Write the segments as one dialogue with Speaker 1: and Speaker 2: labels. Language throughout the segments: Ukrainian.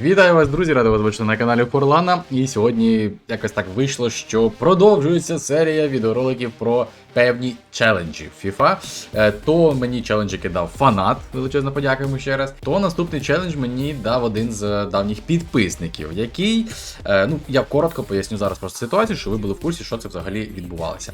Speaker 1: Вітаю вас, друзі! Радий вас бачити на каналі Форлана. І сьогодні якось так вийшло, що продовжується серія відеороликів про певні челенджі FIFA. Е, То мені челенджі кидав фанат, величезно подякуємо ще раз. То наступний челендж мені дав один з давніх підписників, який, е, ну я коротко поясню зараз просто ситуацію, щоб ви були в курсі, що це взагалі відбувалося.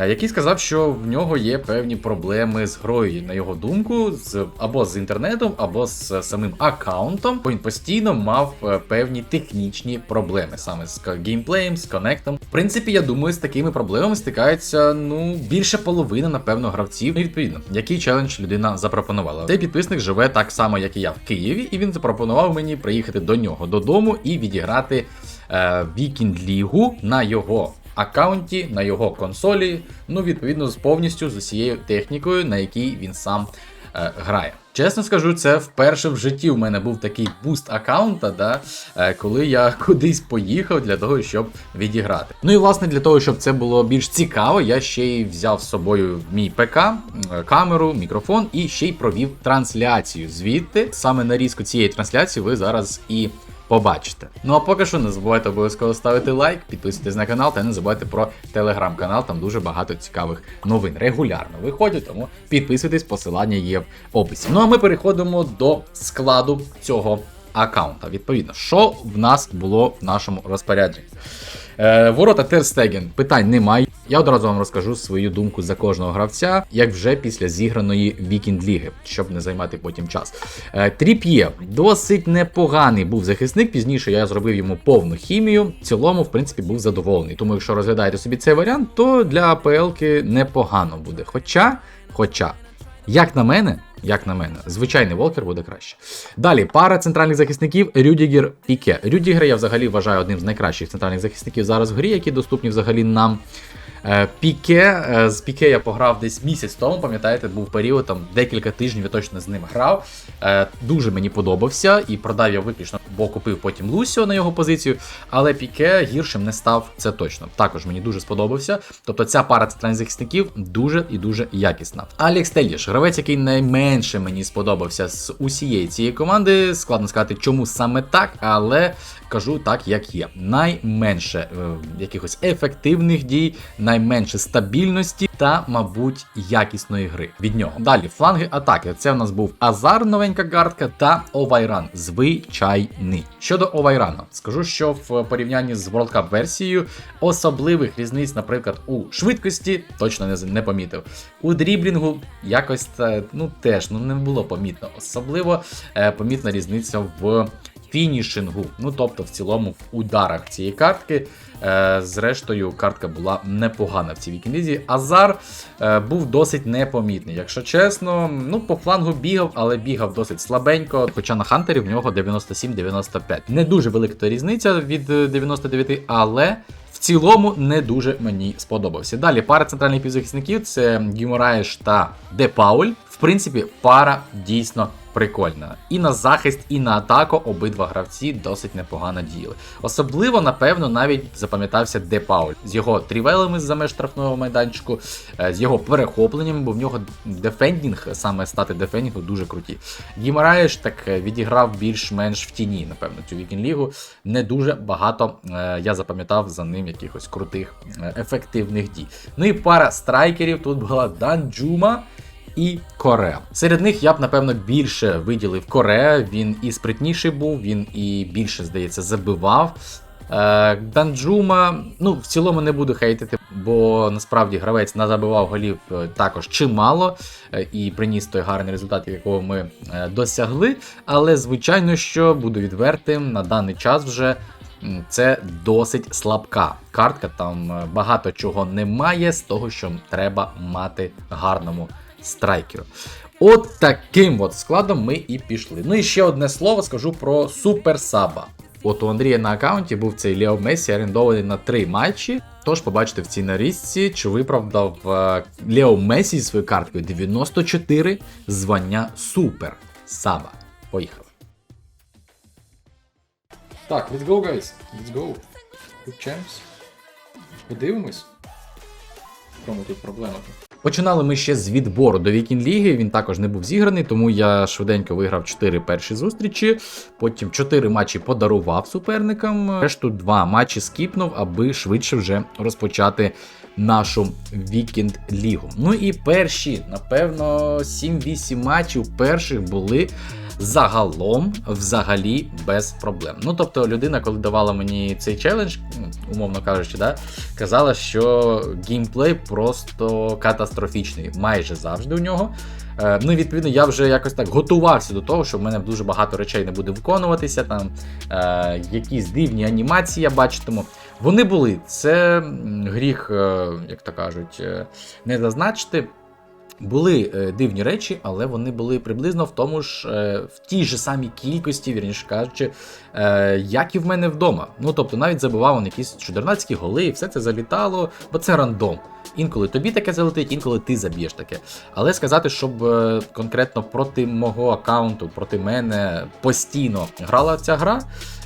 Speaker 1: Е, Який сказав, що в нього є певні проблеми з грою, на його думку, з або з інтернетом, або з самим аккаунтом. Бо він постійно мав е, певні технічні проблеми саме з геймплеєм, з коннектом. В принципі, я думаю, з такими проблемами стикається ну більше половини, напевно, гравців. Ну, відповідно, який челендж людина запропонувала. Цей підписник живе так само, як і я в Києві, і він запропонував мені приїхати до нього додому і відіграти е, Вікінд Лігу на його аккаунті, на його консолі, ну, відповідно, з повністю з усією технікою, на якій він сам е, грає. Чесно скажу, це вперше в житті у мене був такий буст аккаунта, да, е, коли я кудись поїхав для того, щоб відіграти. Ну і власне для того, щоб це було більш цікаво, я ще й взяв з собою мій ПК, е, камеру, мікрофон і ще й провів трансляцію звідти. Саме нарізку цієї трансляції ви зараз і побачите. Ну а поки що не забувайте обов'язково ставити лайк, підписуйтесь на канал та не забувайте про телеграм-канал, там дуже багато цікавих новин. Регулярно виходять, тому підписуйтесь, посилання є в описі. Ну а ми переходимо до складу цього аккаунта. Відповідно, що в нас було в нашому розпорядженні. Е, ворота Терстеген питань немає. Я одразу вам розкажу свою думку за кожного гравця, як вже після зіграної Вікінд Ліги, щоб не займати потім час. Е, Тріп'є досить непоганий був захисник. Пізніше я зробив йому повну хімію. В цілому, в принципі, був задоволений. Тому, якщо розглядаєте собі цей варіант, то для АПЛ-ки непогано буде. Хоча, хоча, як на мене, як на мене, звичайний Волкер буде краще. Далі пара центральних захисників Рюдігер Піке. Рюдігера я взагалі вважаю одним з найкращих центральних захисників зараз в грі, які доступні взагалі нам. Е, Піке, е, з Піке я пограв десь місяць тому, пам'ятаєте, був період, там декілька тижнів я точно з ним грав. Е, Дуже мені подобався і продав я виключно, бо купив потім Лусіо на його позицію. Але Піке гіршим не став, це точно. Також мені дуже сподобався. Тобто ця пара центральних захисників дуже і дуже якісна. Алекс Теліш, гравець, який найменше мені сподобався з усієї цієї команди. Складно сказати, чому саме так, але кажу так, як є. Найменше е, якихось ефективних дій, найменше стабільності та, мабуть, якісної гри від нього. Далі фланги атаки. Це в нас був Азар, новенька картка, та Овайран. Звичайний. Щодо Овайрана, скажу, що в порівнянні з World Cup версією особливих різниць, наприклад, у швидкості точно не, не помітив. У дріблінгу якось е, ну теж ну не було помітно. Особливо е, помітна різниця в фінішингу. Ну тобто, в цілому, в ударах цієї картки. Е, зрештою, картка була непогана в цій вікінлізі. Азар е, був досить непомітний. Якщо чесно, ну по флангу бігав, але бігав досить слабенько. Хоча на Хантері в нього 97-95. Не дуже велика різниця від е, 99, але. В цілому не дуже мені сподобався. Далі пара центральних півзахисників це Гімораєш та Де Пауль. В принципі, пара дійсно прикольна. І на захист, і на атаку обидва гравці досить непогано діяли. Особливо, напевно, навіть запам'ятався Де Пауль з його трівелами за меж штрафного майданчику, е, з його перехопленням, бо в нього дефендінг, саме стати дефендінгу, дуже круті. Гімораєш так е, відіграв більш-менш в тіні, напевно, цю вікінг лігу. Не дуже багато е, я запам'ятав за ним якихось крутих ефективних дій. Ну і пара страйкерів тут була Данджума і Кореа. Серед них я б, напевно, більше виділив Кореа. Він і спритніший був, він і більше, здається, забивав. Е, Данджума, ну, в цілому не буду хейтити, бо насправді гравець назабивав голів е, також чимало е, і приніс той гарний результат, якого ми досягли. Але, звичайно, що буду відвертим, на даний час вже це досить слабка картка. Там багато чого немає з того, що треба мати гарному страйкеру. От таким от складом ми і пішли. Ну і ще одне слово скажу про суперсаба. От у Андрія на аккаунті був цей Лео Месі орендований на три матчі. Тож побачите в цій нарізці, чи виправдав е, Лео Месі зі своєю карткою 94 звання Супер Саба. Поїхали. Так, let's go, guys. Let's go. Good champs. Подивимось. В чому тут проблема? Починали ми ще з відбору до Вікін Ліги. Він також не був зіграний, тому я швиденько виграв 4 перші зустрічі. Потім 4 матчі подарував суперникам. Решту 2 матчі скіпнув, аби швидше вже розпочати нашу Вікінд Лігу. Ну і перші, напевно, 7-8 матчів перших були загалом взагалі без проблем. Ну тобто, людина, коли давала мені цей челендж, ну, умовно кажучи, да, казала, що геймплей просто катастрофічний, майже завжди у нього. Е, Ну відповідно я вже якось так готувався до того, що в мене дуже багато речей не буде виконуватися. Там е, якісь дивні анімації я бачитиму. Вони були. Це гріх, е, як то кажуть, е, не зазначити. Були е, дивні речі, але вони були приблизно в тому ж е, в тій же самій кількості, вірніше кажучи, е, як і в мене вдома. Ну тобто навіть забивав он якісь чудернацькі голи, і все це залітало, бо це рандом. Інколи тобі таке залетить, інколи ти заб'єш таке. Але сказати, щоб е, конкретно проти мого аккаунту, проти мене постійно грала ця гра,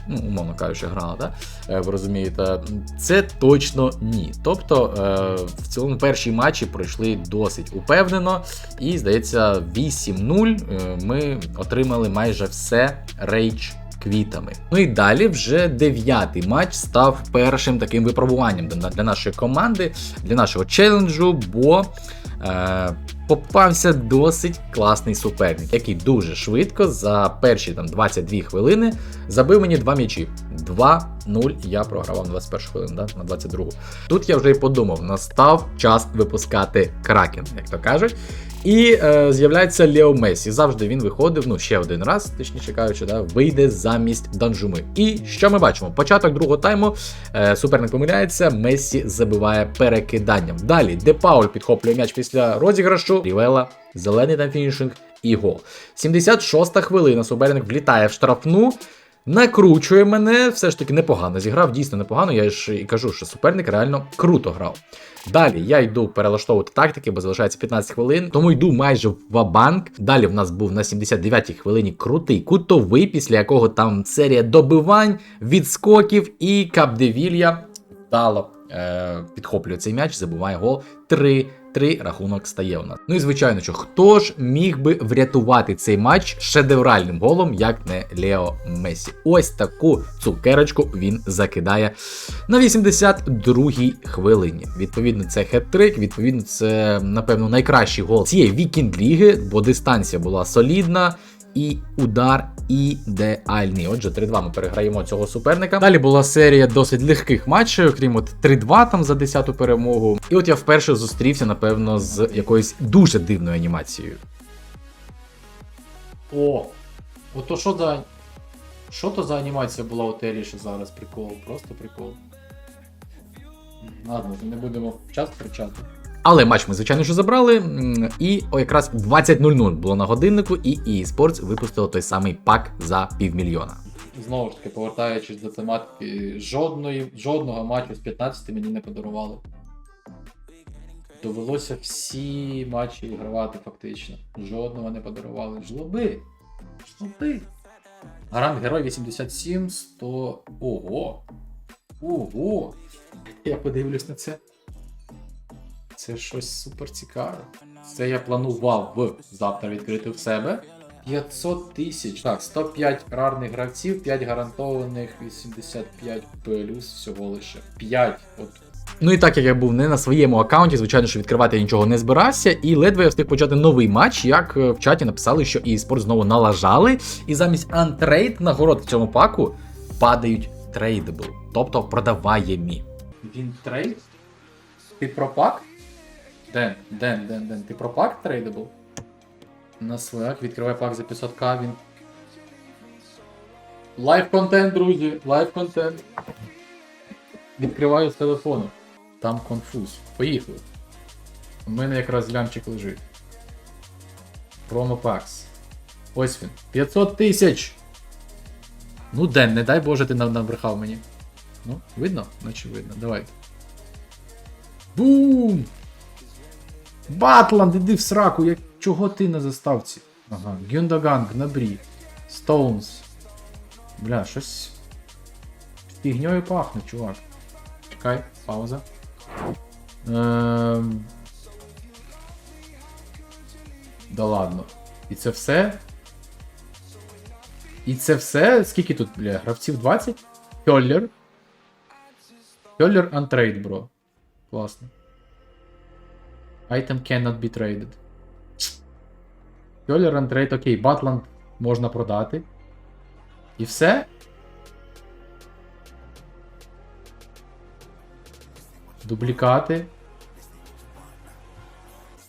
Speaker 1: ну, умовно кажучи, грала, да? Е, ви розумієте, це точно ні. Тобто е, в цілому перші матчі пройшли досить упевнено, і здається, 8-0 е, ми отримали майже все рейдж. Квітами. Ну і далі вже дев'ятий матч став першим таким випробуванням для, нашої команди, для нашого челенджу, бо попався досить класний суперник, який дуже швидко за перші там 22 хвилини забив мені два м'ячі. 2-0 я програвав на 21 хвилину, да? на 22. Тут я вже й подумав, настав час випускати кракен, як то кажуть. І е, з'являється Лео Месі. Завжди він виходив, ну ще один раз, точніше кажучи, да, вийде замість Данжуми. І що ми бачимо? Початок другого тайму е, суперник помиляється, Месі забиває перекиданням. Далі Де Пауль підхоплює м'яч після розіграшу. Рівела, зелений там фінішинг і гол. 76-та хвилина. Суперник влітає в штрафну. Накручує мене, все ж таки непогано зіграв, дійсно непогано. Я ж і кажу, що суперник реально круто грав. Далі я йду перелаштовувати тактики, бо залишається 15 хвилин, тому йду майже в вабанк. Далі в нас був на 79-й хвилині крутий кутовий, після якого там серія добивань, відскоків і Капдевілья вдало е, підхоплює цей м'яч, забиває гол 3 3 рахунок стає у нас. Ну і звичайно, що хто ж міг би врятувати цей матч шедевральним голом, як не Лео Месі. Ось таку цукерочку він закидає на 82-й хвилині. Відповідно, це хет-трик, відповідно, це, напевно, найкращий гол цієї вікінд ліги, бо дистанція була солідна. І удар ідеальний. Отже, 3-2 ми переграємо цього суперника. Далі була серія досить легких матчів, крім от 3-2 там за 10-ту перемогу. І от я вперше зустрівся, напевно, з якоюсь дуже дивною анімацією.
Speaker 2: О! Ото що за. Що то за анімація була у Телі ще зараз? Прикол, просто прикол. Ладно, не будемо час втрачати.
Speaker 1: Але матч ми, звичайно, що забрали. І якраз 20.00 було на годиннику, і EA випустило той самий пак за півмільйона.
Speaker 2: Знову ж таки, повертаючись до тематики, жодної, жодного матчу з 15 мені не подарували. Довелося всі матчі ігравати фактично. Жодного не подарували. Жлоби! Жлоби! Гарант Герой 87, 100. Ого! Ого! Я подивлюсь на це. Це щось супер цікаве. Це я планував в завтра відкрити в себе. 500 тисяч. Так, 105 рарних гравців, 5 гарантованих, 85 плюс всього лише. 5. От
Speaker 1: Ну і так як я був не на своєму аккаунті, звичайно, що відкривати я нічого не збирався, і ледве я встиг почати новий матч, як е, в чаті написали, що eSports знову налажали, і замість антрейд нагород в цьому паку падають трейдабл, тобто продаваємі.
Speaker 2: він трейд? Ти про пак? Ден, Ден, Ден, Ден, ти про пак трейдабл? На свояк відкривай пак за 500к, він. Лайв контент, друзі, лайв контент. Відкриваю з телефону. Там конфуз. Поїхали. У мене якраз лямчик лежить. Промопакс. Ось він. 500 тисяч! Ну, Ден, не дай Боже, ти набрехав мені. Ну, видно? Наче видно. Давайте. Бум! Батланд, іди в сраку, як... чого ти на заставці? Ага, Гюндаганг, Набрі, Стоунс. Бля, щось. Фігньою пахне, чувак. Чекай, пауза. Ем... Да ладно. І це все? І це все? Скільки тут, бля, гравців 20? Хьоллер. Хьоллер untrade, бро. Класно. Item cannot be traded. Хьоллер untrade, окей, Батланд можна продати. І все? Дублікати.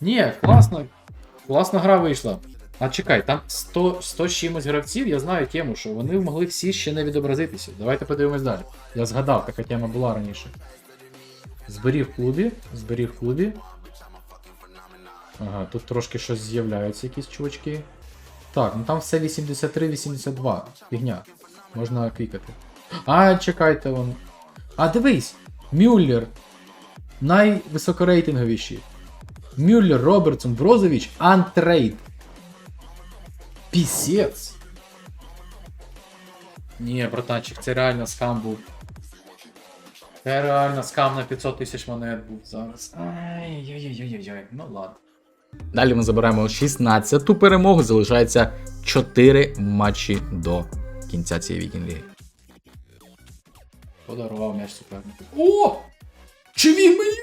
Speaker 2: Ні, класно. Класна гра вийшла. А чекай, там 100, 100 чимось гравців, я знаю тему, що вони могли всі ще не відобразитися. Давайте подивимось далі. Я згадав, така тема була раніше. Зберіг в клубі. Зберіг в клубі. Ага, тут трошки щось з'являються, якісь чувачки. Так, ну там все 83-82. Фігня. Можна клікати. А, чекайте вон. А, дивись! Мюллер. Найвисокорейтинговіші. Мюллер, Робертсон, Брозович, антрейд. Пісець. Ні, братанчик, це реально скам був. Це реально скам на 500 тисяч монет був зараз. Ай-яй-яй-яй-яй. Ну ладно.
Speaker 1: Далі ми забираємо 16-ту перемогу. Залишається 4 матчі до кінця цієї вікінг-ліги.
Speaker 2: Подарував м'яч супернику. О! Чи він мені?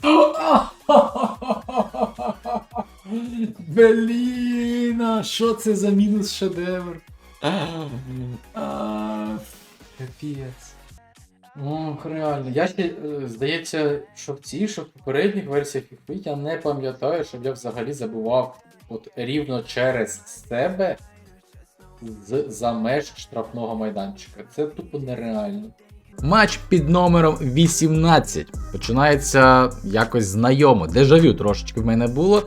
Speaker 2: Блін, що це за мінус шедевр? А, Капець. Ох, реально. Я ще, е, здається, що в цій, що в попередніх версіях FIFA я не пам'ятаю, щоб я взагалі забував от рівно через себе з за меж штрафного майданчика. Це тупо нереально.
Speaker 1: Матч під номером 18. Починається якось знайомо. Дежавю трошечки в мене було.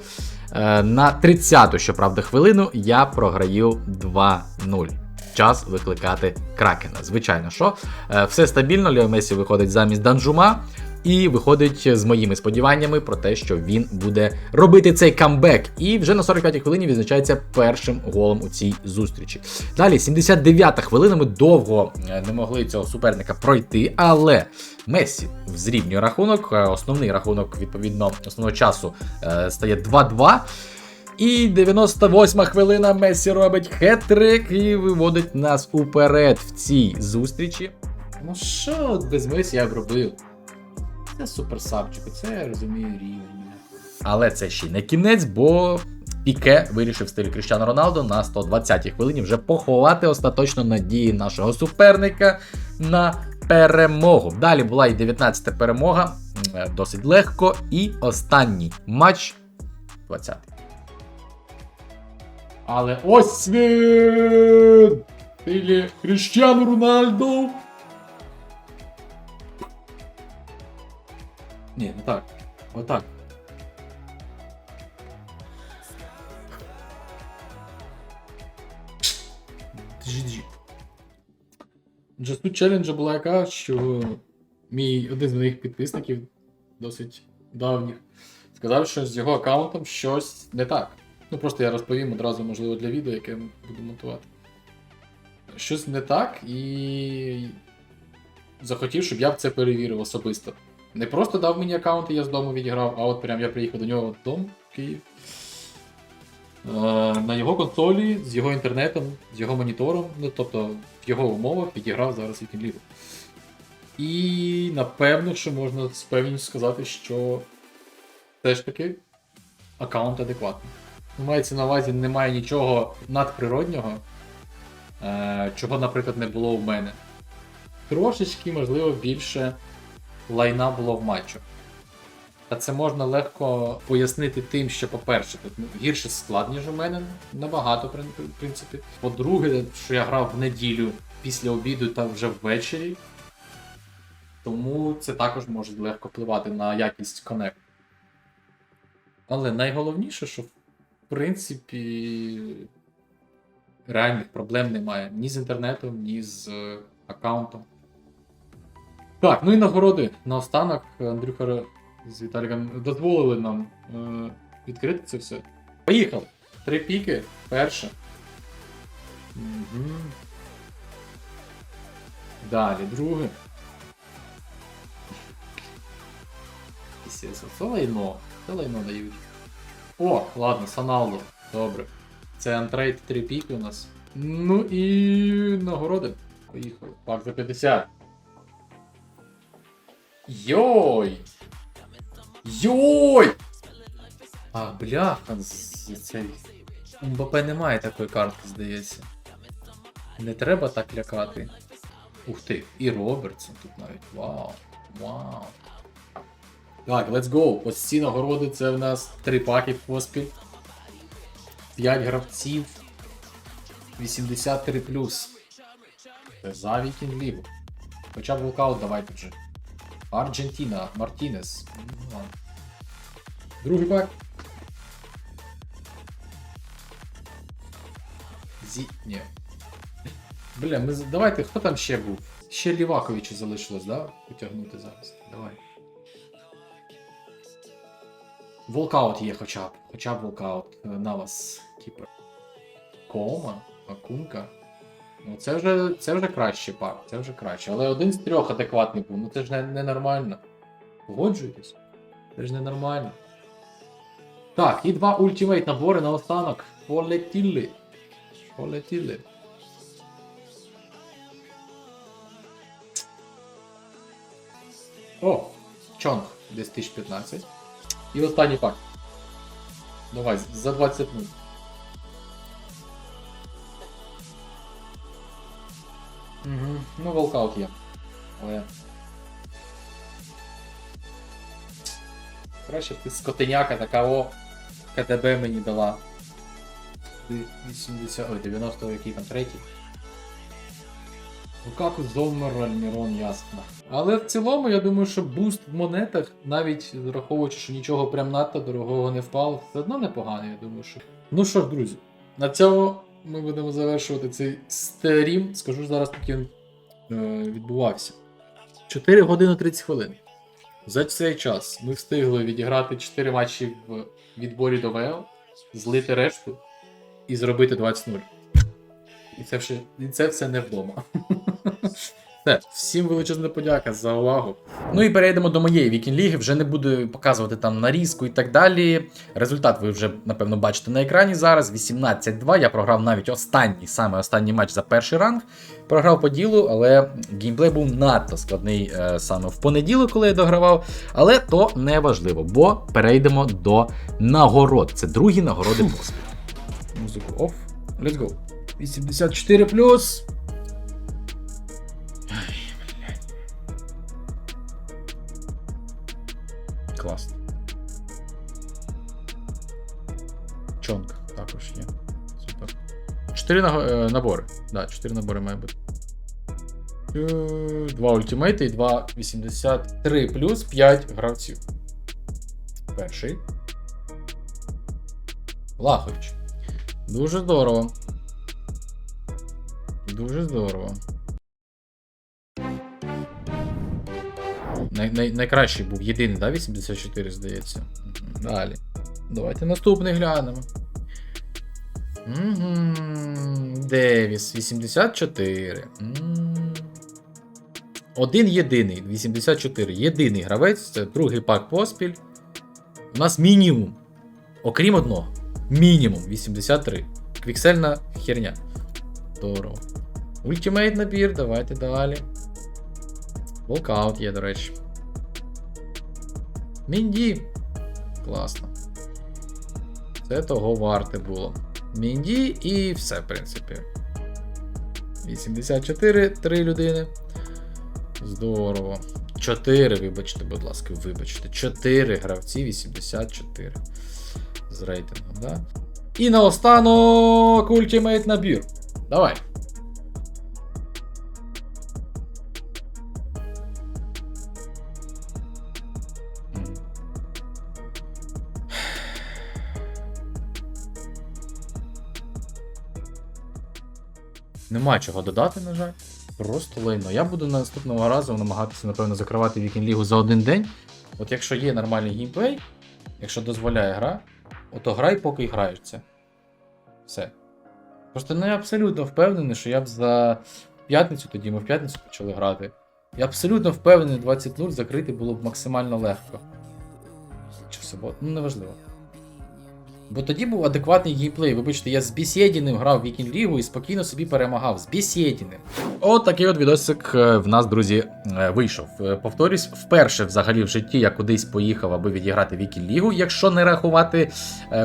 Speaker 1: Е, На 30-ту, щоправда, хвилину я програю 2-0. Час викликати Кракена. Звичайно, що е, все стабільно. Лео Месі виходить замість Данжума. І виходить з моїми сподіваннями про те, що він буде робити цей камбек. І вже на 45-й хвилині відзначається першим голом у цій зустрічі. Далі, 79-та хвилина. Ми довго е, не могли цього суперника пройти, але Месі зрівнює рахунок. Е, Основний рахунок, відповідно, основного часу стає 2-2. І 98 хвилина Месі робить хет-трик і виводить нас уперед в цій зустрічі.
Speaker 2: Ну що без Месі я б робив? Це суперсапчик, це я розумію рівень.
Speaker 1: Але це ще не кінець, бо Піке вирішив стилі Кріштіану Роналдо на 120-й хвилині вже поховати остаточно надії нашого суперника на перемогу. Далі була і 19-та перемога, досить легко. І останній матч 20-й.
Speaker 2: Але ось він! Стилі Кріштіану Рональду! Ні, не так. Отак. GG. Вже суть челенджа була яка, що мій один з моїх підписників, досить давніх, сказав, що з його аккаунтом щось не так. Ну просто я розповім одразу, можливо, для відео, яке буду монтувати. Щось не так і захотів, щоб я б це перевірив особисто. Не просто дав мені аккаунт, і я з дому відіграв, а от прям я приїхав до нього додому в Київ. Е, на його консолі, з його інтернетом, з його монітором, ну тобто в його умовах підіграв зараз Weekend League. І напевно, що можна з певністю сказати, що все ж таки аккаунт адекватний. Мається на увазі, немає нічого надприроднього, е, чого, наприклад, не було в мене. Трошечки, можливо, більше лайна було в матчу. Та це можна легко пояснити тим, що, по-перше, тут гірше склад, ніж у мене, набагато, в принципі. По-друге, що я грав в неділю після обіду та вже ввечері. Тому це також може легко впливати на якість коннекту. Але найголовніше, що принципі реальних проблем немає ні з інтернетом, ні з е, аккаунтом. Так, ну і нагороди. Наостанок Андрюха з Віталіком дозволили нам е, відкрити це все. Поїхали! Три піки. Перше. Угу. Далі, друге. Це лайно. Це лайно дають. О, ладно, Саналдо. Добре. Це антрейд 3 піки у нас. Ну і нагороди. Поїхали. Пак за 50. Йой! Йой! А, бляха, цей. У Мбапе немає такої картки, здається. Не треба так лякати. Ух ти, і Робертсон тут навіть. Вау. Вау. Так, let's go. Ось ці нагороди це в нас три паки поспіль. 5 гравців. 83 Це за Вікінг Лігу. Хоча б волкаут давайте вже. Аргентина, Мартінес. Ну. Другий пак. Зі. Ні. Бля, ми... давайте, хто там ще був? Ще Ліваковичу залишилось, да? Потягнути зараз. Давай. Волкаут є хоча б. Хоча б волкаут. Е, На вас, кіпер. Кома, Акунка. Ну, це вже, це вже краще пак, це вже краще. Але один з трьох адекватний був. Ну це ж не, ненормально. Погоджуєтесь? Це ж ненормально. Так, і два ультимейт набори на останок. Полетіли. Полетіли. О! Чонг, десь 1015. І останній пак. Давай, за 20 минут. Угу. Ну, волкаут є. Але. Краще б ти скотиняка така о. КТБ мені дала. 80. Ой, 90 який там третій. Лукаку Зоммер, Альмірон, ясно. Але в цілому, я думаю, що буст в монетах, навіть враховуючи, що нічого прям надто дорогого не впало, все одно непогано, я думаю, що. Ну що ж, друзі, на цьому ми будемо завершувати цей стрім. Скажу зараз, поки він е, відбувався. 4 години 30 хвилин. За цей час ми встигли відіграти 4 матчі в відборі до ВЛ, злити решту і зробити 20-0. І це, все, і це все не вдома. Все, всім величезна подяка за увагу. Ну і перейдемо до моєї вікінг-ліги. Вже не буду показувати там нарізку і так далі. Результат ви вже, напевно, бачите на екрані зараз. 18-2. Я програв навіть останній, саме останній матч за перший ранг. Програв по ділу, але геймплей був надто складний е, саме в понеділок, коли я догравав. Але то не важливо, бо перейдемо до нагород. Це другі нагороди поспіль. Музику оф. Let's go. 84 плюс. Класно. Чонг також є. Супер. Чотири е, набори. Да, чотири набори має бути. Е, Два ультимейти і два 83 плюс 5 гравців. Перший. Лахович. Дуже здорово. Дуже здорово. Най, най, найкращий був єдиний, да? 84, здається. Далі. Давайте наступний глянемо. Девіс, 84. Один єдиний, 84. Єдиний гравець, це другий пак поспіль. У нас мінімум. Окрім одного. Мінімум 83. Квіксельна херня. Здорово. Ультимейт набір, давайте далі. Волкаут є, до речі. Мінді. Класно. Це того варте було. Мінді і все, в принципі. 84, 3 людини. Здорово. 4, вибачте, будь ласка, вибачте. 4 гравці 84. З рейтингом, да? І наостанок ультимейт набір. Давай. Нема чого додати, на жаль. Просто лайно. Я буду наступного разу намагатися, напевно, закривати Вікінг Лігу за один день. От якщо є нормальний геймплей, якщо дозволяє гра, ото грай, поки граєш. Все. Просто не абсолютно впевнений, що я б за п'ятницю, тоді ми в п'ятницю почали грати. Я абсолютно впевнений, 20-0 закрити було б максимально легко. Чи в суботу? Ну, неважливо. Бо тоді був адекватний геймплей. Вибачте, я з Бісєдіним грав в Вікінг Лігу і спокійно собі перемагав. З Бісєдіним.
Speaker 1: От такий от відосик е, в нас, друзі, е, вийшов. Е, Повторюсь, вперше взагалі в житті я кудись поїхав, аби відіграти Вікінг Лігу, якщо не рахувати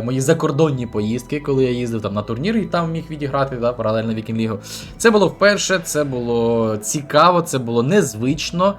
Speaker 1: мої закордонні поїздки, коли я їздив там на турніри і там міг відіграти да, паралельно Вікінг Лігу. Це було вперше, це було цікаво, це було незвично.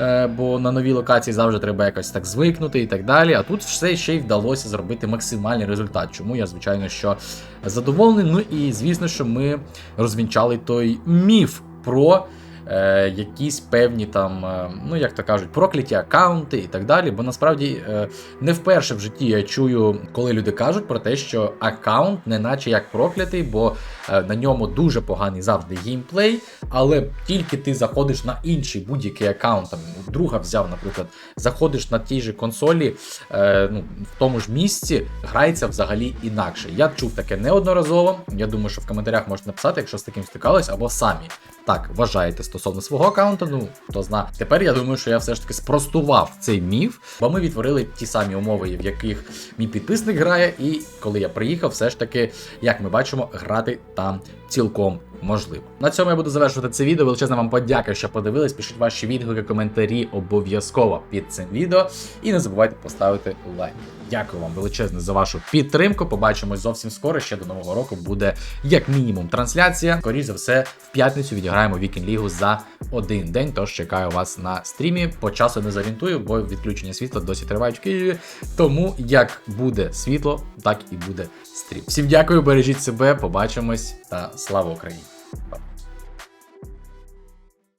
Speaker 1: Е, Бо на новій локації завжди треба якось так звикнути і так далі. А тут все ще й вдалося зробити максимальний результат. Чому я, звичайно, що задоволений. Ну і звісно, що ми розвінчали той міф про е, якісь певні там, е, ну як то кажуть, прокляті аккаунти і так далі. Бо насправді е, не вперше в житті я чую, коли люди кажуть про те, що аккаунт не наче як проклятий, бо е, на ньому дуже поганий завжди геймплей, але тільки ти заходиш на інший будь-який аккаунт, там друга взяв, наприклад, заходиш на тій же консолі, е, ну, в тому ж місці, грається взагалі інакше. Я чув таке неодноразово. Я думаю, що в коментарях можете написати, якщо з таким стикались, або самі так вважаєте стосовно свого аккаунту. Ну хто зна. Тепер я думаю, що я все ж таки спростував цей міф, бо ми відтворили ті самі умови, в яких мій підписник грає, і коли я приїхав, все ж таки, як ми бачимо, грати там цілком можливо. На цьому я буду завершувати це відео. Величезна вам подяка, що подивились. Пишіть ваші відгуки, коментарі обов'язково під цим відео. І не забувайте поставити лайк. Дякую вам величезне за вашу підтримку. Побачимось зовсім скоро. Ще до нового року буде як мінімум трансляція. Скоріше за все, в п'ятницю відіграємо Вікінг Лігу за один день. Тож чекаю вас на стрімі. По часу не зорієнтую, бо відключення світла досі тривають в Києві. Тому як буде світло, так і буде стрім. Всім дякую, бережіть себе, побачимось та слава Україні!